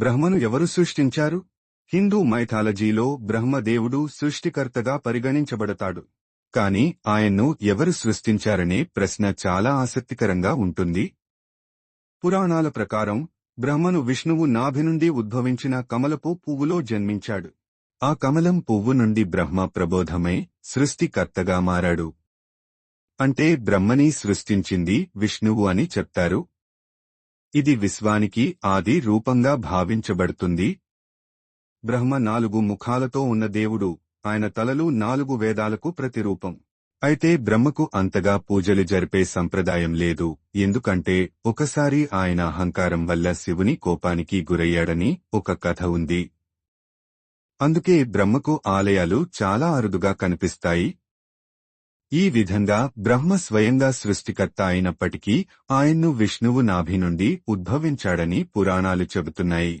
బ్రహ్మను ఎవరు సృష్టించారు? హిందూ మైథాలజీలో బ్రహ్మదేవుడు సృష్టికర్తగా పరిగణించబడతాడు. కాని ఆయన్ను ఎవరు సృష్టించారనే ప్రశ్న చాలా ఆసక్తికరంగా ఉంటుంది. పురాణాల ప్రకారం బ్రహ్మను విష్ణువు నాభి నుండి ఉద్భవించిన కమలపు పువ్వులో జన్మించాడు. ఆ కమలం పువ్వు నుండి బ్రహ్మ ప్రబోధమై సృష్టికర్తగా మారాడు. అంటే బ్రహ్మని సృష్టించింది విష్ణువు అని చెప్తారు. ఇది విశ్వానికి ఆది రూపంగా భావించబడుతుంది. బ్రహ్మ నాలుగు ముఖాలతో ఉన్న దేవుడు ఆయన తలలు నాలుగు వేదాలకు ప్రతిరూపం. అయితే బ్రహ్మకు అంతగా పూజలు జరిపే సంప్రదాయం లేదు ఎందుకంటే ఒకసారి ఆయన అహంకారం వల్ల శివుని కోపానికి గురయ్యాడని ఒక కథ ఉంది. అందుకే బ్రహ్మకు ఆలయాలు చాలా అరుదుగా కనిపిస్తాయి ఈ విధంగా బ్రహ్మ స్వయంగా సృష్టికర్త అయినప్పటికీ ఆయన్ను విష్ణువు నాభి నుండి ఉద్భవించాడని పురాణాలు చెబుతున్నాయి.